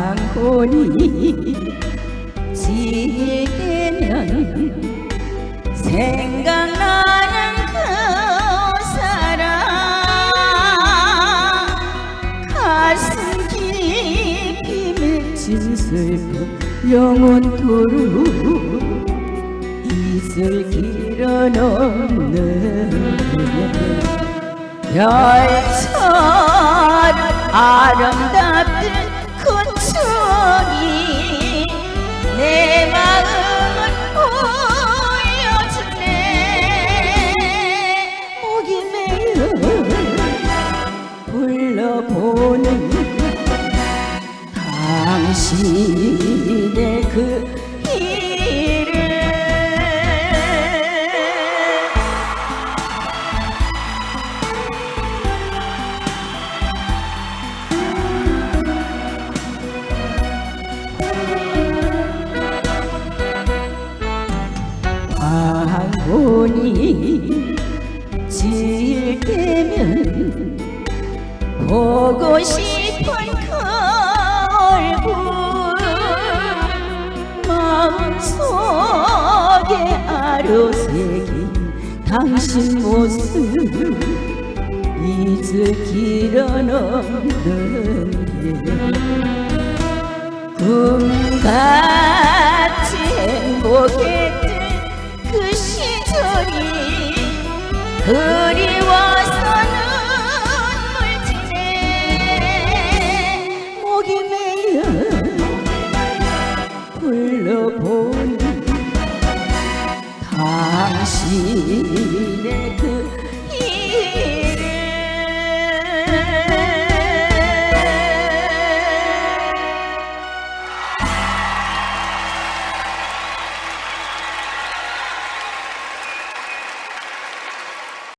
강혼이 질 때면 생각나는 그 사람. 가슴 깊이 맺힌 슬픔 영원토록 있을 길은 없는 별처럼 아름답듯 당신의 그 이름 황혼이 질 때면 보고 그 속에 아로새긴 당신 모습 잊을 길은 없는데 꿈같이 행복했던 그 시절이 그 당신의 그